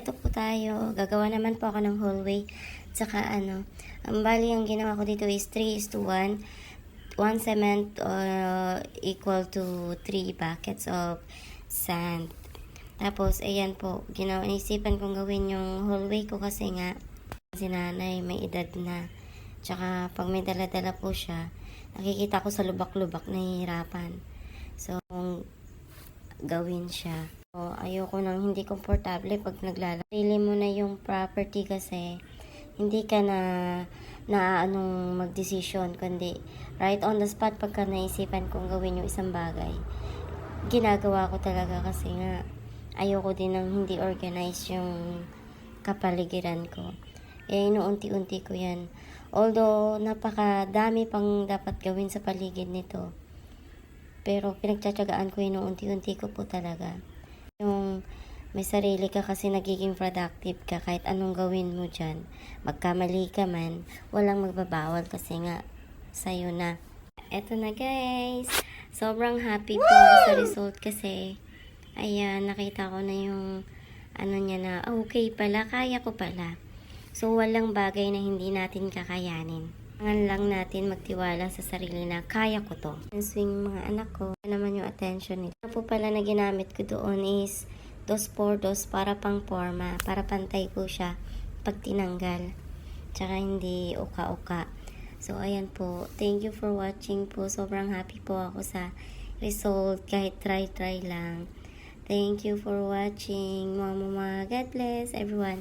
eto po tayo. Gagawa naman po ako ng hallway. Tsaka ano, ang bali ang ginawa ko dito is 3 is to 1. 1 cement uh, equal to 3 buckets of sand. Tapos, ayan po, ginawa, isipan kong gawin yung hallway ko kasi nga, si nanay may edad na. Tsaka, pag may dala-dala po siya, nakikita ko sa lubak-lubak, nahihirapan. So, gawin siya. So, ayoko nang hindi komportable pag naglalaro. Pili mo na yung property kasi hindi ka na na anong magdesisyon kundi right on the spot pagka naisipan kong gawin yung isang bagay. Ginagawa ko talaga kasi nga ayoko din ng hindi organized yung kapaligiran ko. Eh inuunti-unti ko yan. Although napakadami pang dapat gawin sa paligid nito. Pero pinagtsatsagaan ko inuunti-unti ko po talaga yung may sarili ka kasi nagiging productive ka kahit anong gawin mo dyan. Magkamali ka man, walang magbabawal kasi nga sa'yo na. Eto na guys. Sobrang happy po ako sa result kasi ayan, nakita ko na yung ano niya na, okay pala, kaya ko pala. So, walang bagay na hindi natin kakayanin. Kailangan lang natin magtiwala sa sarili na kaya ko to. Ang swing mga anak ko, naman yung attention nila. Ano po pala na ginamit ko doon is dos por dos para pang forma, para pantay po siya pag tinanggal. Tsaka hindi uka-uka. So, ayan po. Thank you for watching po. Sobrang happy po ako sa result kahit try-try lang. Thank you for watching. Mama, God bless everyone.